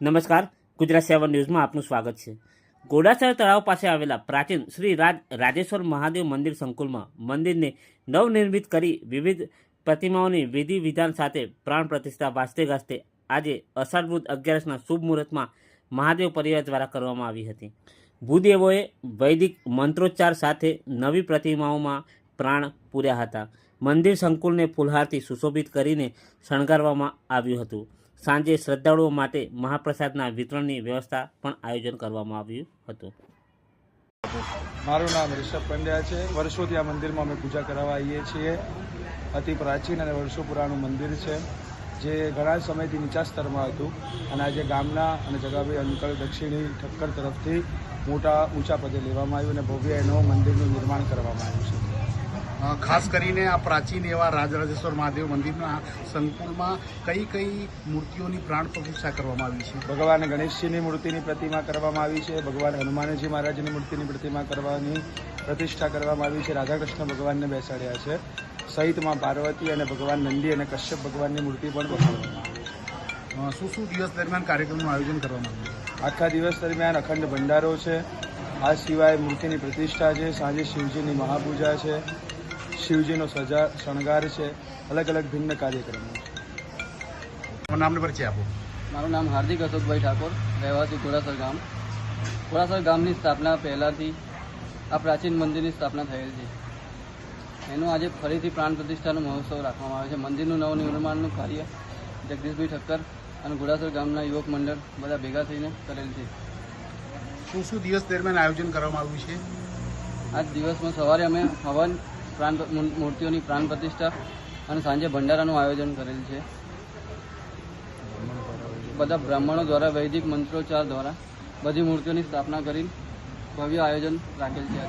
નમસ્કાર. ગુજરાત સેવન ન્યૂઝમાં આપનું સ્વાગત છે. ઘોડાસર તળાવ પાસે આવેલા પ્રાચીન શ્રી રાજ રાજેશ્વર મહાદેવ મંદિર સંકુલમાં મંદિરને નવનિર્મિત કરી વિવિધ પ્રતિમાઓની વિધિ વિધાન સાથે પ્રાણ પ્રતિષ્ઠા વાસ્તે ગાજતે આજે અષાઢ અગિયારસના શુભ મુહૂર્તમાં મહાદેવ પરિવાર દ્વારા કરવામાં આવી હતી. ભૂદેવોએ વૈદિક મંત્રોચ્ચાર સાથે નવી પ્રતિમાઓમાં પ્રાણ પૂર્યા હતા. મંદિર સંકુલને ફૂલહારથી સુશોભિત કરીને શણગારવામાં આવ્યું હતું. સાંજે શ્રદ્ધાળુઓ માટે મહાપ્રસાદના વિતરણની વ્યવસ્થા પણ આયોજન કરવામાં આવ્યું હતું. મારું નામ રિષભ પંડ્યા છે. વર્ષોથી આ મંદિરમાં અમે પૂજા કરાવવા આવીએ છીએ. અતિ પ્રાચીન અને વર્ષો પુરાણું મંદિર છે, જે ઘણા સમયથી નીચા સ્તરમાં હતું અને આજે ગામના અને જગાભાઈ અંકલ દક્ષિણી ઠક્કર તરફથી મોટા ઊંચા પદે લેવામાં આવ્યું અને ભવ્ય એનો મંદિરનું નિર્માણ કરવામાં ખાસ કરીને આ પ્રાચીન એવા રાજરાજેશ્વર મહાદેવ મંદિરના સંકુલમાં કઈ કઈ મૂર્તિઓની પ્રાણ પ્રતિષ્ઠા કરવામાં આવી છે? ભગવાન ગણેશજીની મૂર્તિની પ્રતિમા કરવામાં આવી છે ભગવાન હનુમાનજી મહારાજની મૂર્તિની પ્રતિમા કરવાની પ્રતિષ્ઠા કરવામાં આવી છે રાધાકૃષ્ણ ભગવાનને બેસાડ્યા છે સહિતમાં પાર્વતી અને ભગવાન નંદી અને કશ્યપ ભગવાનની મૂર્તિ પણ બેસાડવામાં આવી શું શું દિવસ દરમિયાન કાર્યક્રમનું આયોજન કરવામાં આવ્યું? આખા દિવસ દરમિયાન અખંડ ભંડારો છે આ સિવાય મૂર્તિની પ્રતિષ્ઠા છે સાંજે શિવજીની મહાપૂજા છે શિવજીનો સજા શણગાર છે. અલગ અલગ ભિન્ન કાર્યક્રમો. નામને પરિચય આપો. મારું નામ હાર્દિક અશોકભાઈ ઠાકોર રહેવાસી ઘોડાસર ગામ. ઘોડાસર ગામની સ્થાપના પહેલાંથી આ પ્રાચીન મંદિરની સ્થાપના થયેલ છે. એનું આજે ફરીથી પ્રાણ પ્રતિષ્ઠાનો મહોત્સવ રાખવામાં આવે છે. મંદિરનું નવનિર્માણનું કાર્ય જગદીશભાઈ ઠક્કર અને ઘોડાસર ગામના યુવક મંડળ બધા ભેગા થઈને કરેલ છે. શું શું દિવસ દરમિયાન આયોજન કરવામાં આવ્યું છે? આજ દિવસમાં સવારે અમે હવન પ્રાણ મૂર્તિઓની પ્રાણ પ્રતિષ્ઠા અને સાંજે ભંડારાનું આયોજન કરેલ છે બધા બ્રાહ્મણો દ્વારા, વૈદિક મંત્રોચ્ચાર દ્વારા બધી મૂર્તિઓની સ્થાપના કરી ભવ્ય આયોજન રાખેલ છે.